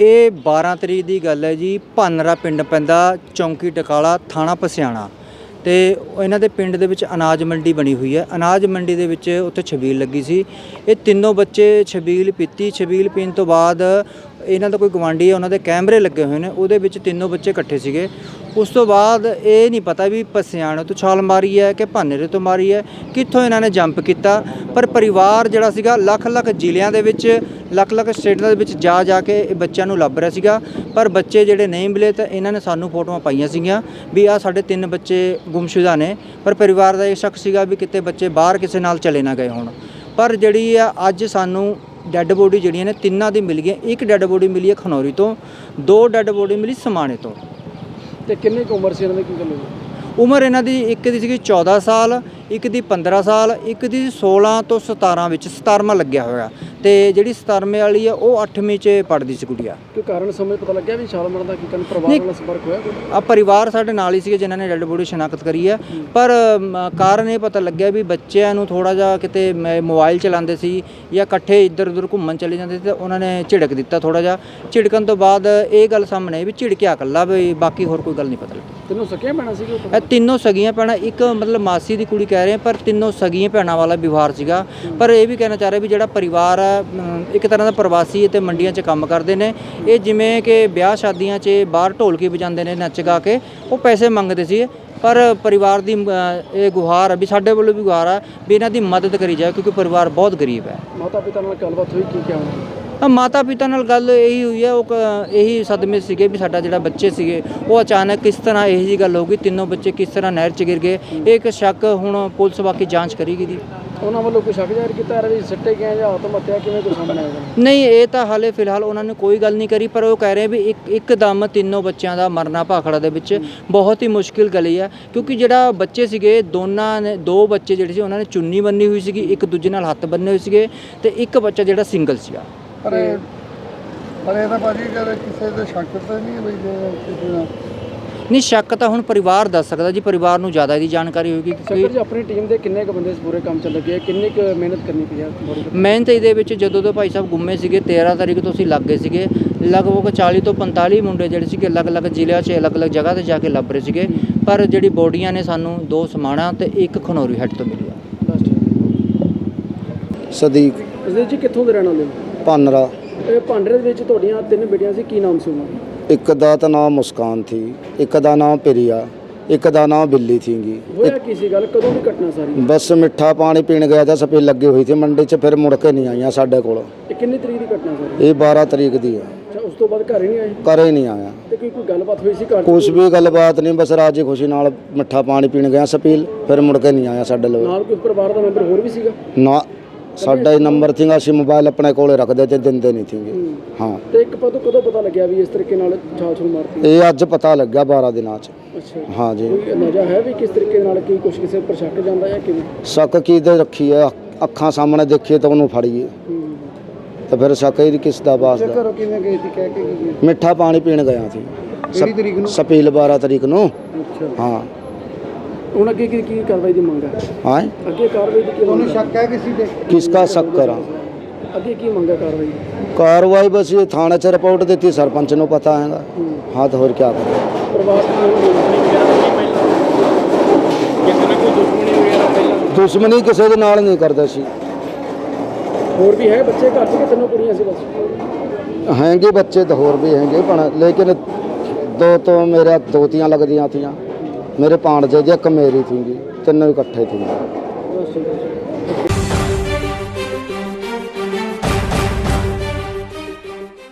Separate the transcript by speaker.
Speaker 1: ਇਹ 12 ਤਰੀਕ ਦੀ ਗੱਲ ਹੈ ਜੀ, ਭਾਨਰਾ ਪਿੰਡ ਪੈਂਦਾ ਚੌਂਕੀ ਟਕਾਲਾ ਥਾਣਾ ਪਸਿਆਣਾ। ਤੇ ਇਹਨਾਂ ਦੇ ਪਿੰਡ ਦੇ ਵਿੱਚ ਅਨਾਜ ਮੰਡੀ ਬਣੀ ਹੋਈ ਹੈ। ਅਨਾਜ ਮੰਡੀ ਦੇ ਵਿੱਚ ਉੱਥੇ ਛਬੀਲ ਲੱਗੀ ਸੀ। ਇਹ ਤਿੰਨੋਂ ਬੱਚੇ ਛਬੀਲ ਪੀਤੀ। ਛਬੀਲ ਪੀਣ ਤੋਂ ਬਾਅਦ ਇਹਨਾਂ ਦਾ ਕੋਈ ਗਵਾਂਢੀ ਹੈ, ਉਹਨਾਂ ਦੇ ਕੈਮਰੇ ਲੱਗੇ ਹੋਏ ਨੇ, ਉਹਦੇ ਵਿੱਚ ਤਿੰਨੋਂ ਬੱਚੇ ਇਕੱਠੇ ਸੀਗੇ। ਉਸ ਤੋਂ ਬਾਅਦ ਇਹ ਨਹੀਂ ਪਤਾ ਵੀ ਪਸਿਆਣ ਤੋਂ ਛਾਲ ਮਾਰੀ ਹੈ ਕਿ ਭਾਨੇਰੇ ਤੋਂ ਮਾਰੀ ਹੈ, ਕਿੱਥੋਂ ਇਹਨਾਂ ਨੇ ਜੰਪ ਕੀਤਾ, ਪਰ ਪਰਿਵਾਰ ਜਿਹੜਾ ਸੀਗਾ ਲੱਖ ਲੱਖ ਜ਼ਿਲ੍ਹਿਆਂ ਦੇ ਵਿੱਚ, ਲੱਖ ਲੱਖ ਸਟੇਟਾਂ ਦੇ ਵਿੱਚ ਜਾ ਜਾ ਕੇ ਇਹ ਬੱਚਿਆਂ ਨੂੰ ਲੱਭ ਰਿਹਾ ਸੀਗਾ। ਪਰ ਬੱਚੇ ਜਿਹੜੇ ਨਹੀਂ ਮਿਲੇ ਤਾਂ ਇਹਨਾਂ ਨੇ ਸਾਨੂੰ ਫੋਟੋਆਂ ਪਾਈਆਂ ਸੀਗੀਆਂ ਵੀ ਆ ਸਾਡੇ ਤਿੰਨ ਬੱਚੇ ਗੁੰਮਸ਼ੁਦਾ ਨੇ, ਪਰ ਪਰਿਵਾਰ ਦਾ ਇਹ ਸ਼ੱਕ ਸੀਗਾ ਵੀ ਕਿਤੇ ਬੱਚੇ ਬਾਹਰ ਕਿਸੇ ਨਾਲ ਚਲੇ ਨਾ ਗਏ ਹੋਣ। ਪਰ ਜਿਹੜੀ ਆ ਅੱਜ ਸਾਨੂੰ ਡੈੱਡ ਬੋਡੀ ਜਿਹੜੀਆਂ ਨੇ ਤਿੰਨਾਂ ਦੀ ਮਿਲ ਗਈਆਂ। ਇੱਕ ਡੈੱਡ ਬੋਡੀ ਮਿਲੀ ਹੈ ਖਨੌਰੀ ਤੋਂ ਦੋ ਡੈੱਡ ਬੋਡੀ ਮਿਲੀ ਸਮਾਣੇ ਤੋਂ।
Speaker 2: ਤੇ ਕਿੰਨੀ ਕੁ ਉਮਰ ਸੀ ਇਹਨਾਂ ਦੀ ਕੀ ਗੱਲ ਹੋਈ?
Speaker 1: ਉਮਰ ਇਹਨਾਂ ਦੀ ਇੱਕ ਦੀ ਸੀਗੀ 14 ਸਾਲ ਇੱਕ ਦੀ 15 ਸਾਲ ਇੱਕ ਦੀ 16 ਤੋਂ 17 ਵਿੱਚ 17ਵਾਂ ਲੱਗਿਆ ਹੋਇਆ। ਤੇ ਜਿਹੜੀ 17ਵੇਂ ਵਾਲੀ ਆ ਉਹ 8ਵੀਂ 'ਚ ਪੜ੍ਹਦੀ ਸੀ ਕੁੜੀਆ
Speaker 2: ਕੋਈ ਕਾਰਨ ਸਮੇਂ ਪਤਾ ਲੱਗਿਆ ਵੀ ਛਾਲ ਮਾਰਨ ਦਾ ਕੀ ਕਾਰਨ? ਪਰਿਵਾਰ। ਨਾਲ ਸੰਪਰਕ ਹੋਇਆ ਕੋਈ?
Speaker 1: ਆ ਪਰਿਵਾਰ ਸਾਡੇ ਨਾਲ ਹੀ ਸੀਗੇ ਜਿਨ੍ਹਾਂ ਨੇ ਡੈੱਡ ਬੋਡੀ ਸ਼ਨਾਖਤ ਕਰੀ ਹੈ। ਪਰ ਕਾਰਨ ਇਹ ਪਤਾ ਲੱਗਿਆ ਵੀ ਬੱਚਿਆਂ ਨੂੰ ਥੋੜਾ ਜਿਹਾ ਕਿਤੇ ਮ- ਮੋਬਾਈਲ ਚਲਾਉਂਦੇ ਸੀ ਜਾਂ ਇਕੱਠੇ ਇੱਧਰ ਉੱਧਰ ਘੁੰਮਣ ਚਲੇ ਜਾਂਦੇ ਸੀ ਤੇ ਉਹਨਾਂ ਨੇ ਝਿੜਕ ਦਿੱਤਾ ਥੋੜਾ ਜਿਹਾ। ਝਿੜਕਣ ਤੋਂ ਬਾਅਦ ਇਹ ਗੱਲ ਸਾਹਮਣੇ ਆਈ ਵੀ ਝਿੜਕਿਆ ਇਕੱਲਾ ਵੀ ਬਾਕੀ ਹੋਰ ਕੋਈ ਗੱਲ ਨਹੀਂ ਪਤਾ ਲੱਗੀ।
Speaker 2: ਤੈਨੂੰ ਸਕਿਆ ਪੈਣਾ ਸੀ
Speaker 1: ਇਹ ਤਿੰਨੋਂ ਸਗੀਆਂ ਭੈਣਾਂ ਇੱਕ ਮਤਲਬ ਮਾਸੀ ਦੀ ਕੁੜੀ ਕਹਿ ਰਹੇ ਆ, ਪਰ ਤਿੰਨੋਂ ਸਗੀਆਂ ਭੈਣਾਂ ਵਾਲਾ ਵਿਵਹਾਰ ਸੀਗਾ। ਪਰ ਇਹ ਵੀ ਕਹਿਣਾ ਚਾਹ ਰਹੇ ਵੀ ਜਿਹੜਾ ਪਰਿਵਾਰ ਆ ਇੱਕ ਤਰ੍ਹਾਂ ਦਾ ਪ੍ਰਵਾਸੀ ਤੇ ਮੰਡੀਆਂ 'ਚ ਕੰਮ ਕਰਦੇ ਨੇ। ਇਹ ਜਿਵੇਂ ਕਿ ਵਿਆਹ ਸ਼ਾਦੀਆਂ 'ਚ ਬਾਹਰ ਢੋਲਕੀ ਵਜਾਉਂਦੇ ਨੇ ਨੱਚ ਗਾ ਕੇ ਉਹ ਪੈਸੇ ਮੰਗਦੇ ਸੀ। ਪਰ ਪਰਿਵਾਰ ਦੀ ਇਹ ਗੁਹਾਰ ਆ ਵੀ ਸਾਡੇ ਵੱਲੋਂ ਵੀ ਗੁਹਾਰ ਆ ਵੀ ਇਹਨਾਂ ਦੀ ਮਦਦ ਕਰੀ ਜਾਏ ਕਿਉਂਕਿ ਪਰਿਵਾਰ ਬਹੁਤ ਗਰੀਬ ਹੈ।
Speaker 2: ਮਾਤਾ ਪਿਤਾ ਨਾਲ ਗੱਲਬਾਤ ਹੋਈ ਕੀ ਕਿਹਾ ਉਹਨਾਂ
Speaker 1: ਆ ਮਾਤਾ ਪਿਤਾ ਨਾਲ ਗੱਲ ਇਹੀ ਹੋਈ ਹੈ ਉਹ ਕ- ਇਹੀ ਸਦਮੇ ਸੀਗੇ ਵੀ ਸਾਡਾ ਜਿਹੜਾ ਬੱਚੇ ਸੀਗੇ ਉਹ ਅਚਾਨਕ ਕਿਸ ਤਰ੍ਹਾਂ ਇਹੋ ਜੀ ਗੱਲ ਹੋ ਗਈ ਤਿੰਨੋਂ ਬੱਚੇ ਕਿਸ ਤਰ੍ਹਾਂ ਨਹਿਰ 'ਚ ਗਿਰ ਗਏ ਇਹ ਇੱਕ ਸ਼ੱਕ ਹੁਣ ਪੁਲਿਸ ਬਾਕੀ ਜਾਂਚ ਕਰੇਗੀ ਦੀ
Speaker 2: ਉਹਨਾਂ ਵੱਲੋਂ ਕੋਈ ਸ਼ੱਕ ਜ਼ਾਹਿਰ ਕੀਤਾ ਯਾਰ ਵੀ ਸੱਟੇ ਗਏ ਜਾਂ ਆਤਮ ਹੱਤਿਆ ਕਿਵੇਂ ਕੋਈ ਸਾਹਮਣੇ ਆਇਆ?
Speaker 1: ਨਹੀਂ ਇਹ ਤਾਂ ਹਾਲੇ ਫਿਲਹਾਲ ਉਹਨਾਂ ਨੇ ਕੋਈ ਗੱਲ ਨਹੀਂ ਕਰੀ ਪਰ ਉਹ ਕਹਿ ਰਹੇ ਵੀ ਇੱਕ ਇੱਕਦਮ ਤਿੰਨੋਂ ਬੱਚਿਆਂ ਦਾ ਮਰਨਾ ਭਾਖੜਾ ਦੇ ਵਿੱਚ ਬਹੁਤ ਹੀ ਮੁਸ਼ਕਿਲ ਗਲੀ ਹੈ ਕਿਉਂਕਿ ਜਿਹੜਾ ਬੱਚੇ ਸੀਗੇ ਦੋਨਾਂ ਨੇ ਦੋ ਬੱਚੇ ਜਿਹੜੇ ਸੀ ਉਹਨਾਂ ਨੇ ਚੁੰਨੀ ਬੰਨੀ ਹੋਈ ਸੀਗੀ ਇੱਕ ਦੂਜੇ ਨਾਲ ਹੱਥ ਬੰਨੇ ਹੋਏ ਸੀਗੇ ਤੇ ਇੱਕ ਬੱਚਾ ਜਿਹੜਾ ਸਿੰਗਲ ਸੀਗਾ।
Speaker 3: ਪਰ ਇਹ ਪਰ ਇਹ ਤਾਂ ਭਾਜੀ ਜਦ ਕਿਸੇ ਦੇ ਸ਼ੱਕ ਤਾਂ ਨਹੀਂ ਬਈ ਜੇ ਕਿਸੇ ਦਾ
Speaker 1: ਨਹੀਂ ਸ਼ੱਕ ਤਾਂ ਹੁਣ ਪਰਿਵਾਰ ਦੱਸ ਸਕਦਾ ਜੀ ਪਰਿਵਾਰ ਨੂੰ ਜ਼ਿਆਦਾ ਇਹਦੀ ਜਾਣਕਾਰੀ ਹੋਏਗੀ
Speaker 2: ਸਰ
Speaker 1: ਕਿਉਂਕਿ
Speaker 2: ਜੀ ਆਪਣੀ ਟੀਮ ਦੇ ਕਿੰਨੇ ਕੁ ਬੰਦੇ ਇਸ ਪੂਰੇ ਕੰਮ 'ਚ ਲੱਗੇ? ਆ? ਕਿੰਨੀ ਕੁ ਮਿਹਨਤ ਕਰਨੀ ਪਈ ਆ ਬੜੀ
Speaker 1: ਮਿਹਨਤ ਇਹਦੇ ਵਿੱਚ ਜਦੋਂ ਤੋਂ ਭਾਈ ਸਾਹਿਬ ਗੁੰਮੇ ਸੀਗੇ 13 ਤਰੀਕ ਤੋਂ ਅਸੀਂ ਲੱਗ ਗਏ ਸੀਗੇ। ਲਗਭਗ 40 ਤੋਂ 45 ਮੁੰਡੇ ਜਿਹੜੇ ਸੀਗੇ ਅਲੱਗ-ਅਲੱਗ ਜ਼ਿਲ੍ਹਿਆਂ 'ਚ ਅਲੱਗ-ਅਲੱਗ ਜਗ੍ਹਾ ਤੇ ਜਾ ਕੇ ਲੱਭ ਰਹੇ ਸੀਗੇ। ਪਰ ਜਿਹੜੀ ਬੋਡੀਆਂ ਨੇ ਸਾਨੂੰ ਦੋ ਸਮਾਣਾ ਤੇ ਇੱਕ ਖਨੌਰੀ ਹੈੱਡ ਤੋਂ ਮਿਲੀ ਆ।
Speaker 2: ਲਾਸਟ
Speaker 3: ਸਦੀਕ।
Speaker 2: ਇਸ ਜੀ ਕਿੱਥੋਂ ਦੇ ਰਹਿਣ ਵਾਲੇ ਹੋ?
Speaker 3: ਪਾਨਰਾ
Speaker 2: ਇਹ ਭਾਂਡਰੇ ਦੇ ਵਿੱਚ ਤੁਹਾਡੀਆਂ ਤਿੰਨ ਬੇਟੀਆਂ ਸੀ ਕੀ ਨਾਮ ਸੀ ਉਹਨਾਂ ਦਾ?
Speaker 3: ਇੱਕ ਦਾ ਤਾਂ ਨਾਮ ਮੁਸਕਾਨ ਥੀ ਇੱਕ ਦਾ ਨਾਮ ਪ੍ਰਿਆ ਇੱਕ ਦਾ ਨਾਮ ਬਿੱਲੀ ਥੀਗੀ।
Speaker 2: ਹੋਇਆ ਕੀ ਸੀ ਗੱਲ? ਕਦੋਂ ਦੀ ਘਟਨਾ ਸਾਰੀ?
Speaker 3: ਬਸ ਮਿੱਠਾ ਪਾਣੀ ਪੀਣ ਗਿਆ ਤਾਂ ਸਪੇ ਲੱਗੀ ਹੋਈ ਸੀ ਮੰਡੀ 'ਚ ਫਿਰ ਮੁੜ ਕੇ ਨਹੀਂ ਆਈਆਂ ਸਾਡੇ ਕੋਲ।
Speaker 2: ਇਹ ਕਿੰਨੀ ਤਰੀਕ ਦੀ ਘਟਨਾ ਸਾਰੀ?
Speaker 3: ਇਹ 12 ਤਰੀਕ ਦੀ ਹੈ
Speaker 2: ਅੱਛਾ ਉਸ ਤੋਂ ਬਾਅਦ ਘਰ ਹੀ ਨਹੀਂ ਆਏ?
Speaker 3: ਘਰੇ ਨਹੀਂ ਆਇਆ।
Speaker 2: ਤੇ ਕੋਈ ਕੋਈ ਗੱਲਬਾਤ ਹੋਈ ਸੀ ਘਰ?
Speaker 3: ਕੁਛ ਵੀ ਗੱਲਬਾਤ ਨਹੀਂ ਬਸ ਰਾਜੀ ਖੁਸ਼ੀ ਨਾਲ ਮਿੱਠਾ ਪਾਣੀ ਪੀਣ ਗਿਆ ਸਪੀਲ ਫਿਰ ਮੁੜ ਕੇ ਨਹੀਂ ਆਇਆ ਸਾਡੇ ਲਈ
Speaker 2: ਨਾਲ ਕੋਈ ਪਰਿਵਾਰ ਦਾ ਮੈਂਬਰ ਹੋਰ ਵੀ ਸੀਗਾ?
Speaker 3: ਨਾ ਸਾਡਾ ਹੀ ਨੰਬਰ ਸੀਗਾ ਅਸੀਂ ਮੋਬਾਈਲ ਆਪਣੇ ਕੋਲੇ ਰੱਖਦੇ ਤੇ ਦਿੰਦੇ ਨਹੀਂ ਸੀਗੇ ਹਾਂ।
Speaker 2: ਤੇ ਇੱਕ ਪਤਾ ਕਦੋਂ ਪਤਾ ਲੱਗਿਆ ਵੀ ਇਸ ਤਰੀਕੇ ਨਾਲ ਛਾਲ ਛੁਲ ਮਾਰਤੀ?
Speaker 3: ਇਹ ਅੱਜ ਪਤਾ ਲੱਗਿਆ 12 ਦਿਨਾਂ 'ਚ।
Speaker 2: ਅੱਛਾ।
Speaker 3: ਹਾਂ ਜੀ।
Speaker 2: ਕੋਈ ਅੰਦਾਜ਼ਾ ਹੈ ਵੀ ਕਿਸ ਤਰੀਕੇ ਨਾਲ ਕੀ ਕੁਛ ਕਿਸੇ ਉੱਪਰ ਸ਼ੱਕ ਜਾਂਦਾ ਜਾਂ ਕਿਵੇਂ?
Speaker 3: ਸ਼ੱਕ ਕੀ ਦੇ ਰੱਖੀ ਹੈ ਅੱਖਾਂ ਸਾਹਮਣੇ ਦੇਖੀਏ ਤਾਂ ਉਹਨੂੰ ਫੜੀਏ। ਤਾਂ ਫਿਰ ਸ਼ੱਕ ਹੀ ਕਿਸ ਦਾ ਵਾਸਦਾ
Speaker 2: ਘਰੋਂ ਕਿਵੇਂ ਗਈ ਸੀ ਕਹਿ ਕੇ
Speaker 3: ਮਿੱਠਾ ਪਾਣੀ ਪੀਣ ਗਿਆ ਸੀ।
Speaker 2: ਕਿਹੜੀ ਤਰੀਕ ਨੂੰ?
Speaker 3: ਸਪੀਲ 12 ਤਰੀਕ ਨੂੰ।
Speaker 2: ਅੱਛਾ।
Speaker 3: ਹਾਂ।
Speaker 2: ਹੁਣ ਅੱਗੇ ਕੀ ਕੀ ਕਾਰਵਾਈ ਦੀ ਮੰਗ ਹੈ?
Speaker 3: ਹਾਂ?
Speaker 2: ਅੱਗੇ ਕਾਰਵਾਈ ਦੀ ਕੀ ਮੰਗ ਹੈ?
Speaker 3: ਹੈ ਕਿਸੇ ਦੇ ਕਿਸਕਾ ਸ਼ੱਕ ਕਰਾਂ?
Speaker 2: ਅੱਗੇ ਕੀ ਮੰਗ ਹੈ ਕਾਰਵਾਈ ਦੀ?
Speaker 3: ਕਾਰਵਾਈ ਬਸ ਇਹ ਥਾਣੇ 'ਚ ਰਿਪੋਰਟ ਦਿੱਤੀ ਸਰਪੰਚ ਨੂੰ ਪਤਾ ਹੈਗਾ। ਹਾਂ। ਤਾਂ ਹੋਰ ਕੀ
Speaker 2: ਦੀ ਦੁਸ਼ਮਣੀ ਕਿਸੇ ਦੁਸ਼ਮਣੀ
Speaker 3: ਦੇ ਨਾਲ ਨਹੀਂ ਕਰਦਾ ਸੀ।
Speaker 2: ਹੋਰ ਵੀ ਹੈ ਬੱਚੇ ਘਰ 'ਚ ਕਿ ਤਿੰਨੋਂ ਕੁੜੀਆਂ ਸੀ ਬਸ?
Speaker 3: ਹੈਂਗੇ ਬੱਚੇ ਤਾਂ ਹੋਰ ਵੀ ਹੈਂਗੇ ਪਰ ਲੇਕਿਨ ਦੋ ਤੋਂ ਮੇਰੇ ਦੋਤੀਆਂ ਲੱਗਦੀਆਂ ਥੀਆਂ। ਮੇਰੇ ਭਾਣਜੇ ਦੀ ਇੱਕ ਮੇਰੀ ਥੀਗੀ ਤਿੰਨੋਂ ਇਕੱਠੇ ਥੀਆਂ
Speaker 2: ਬਸ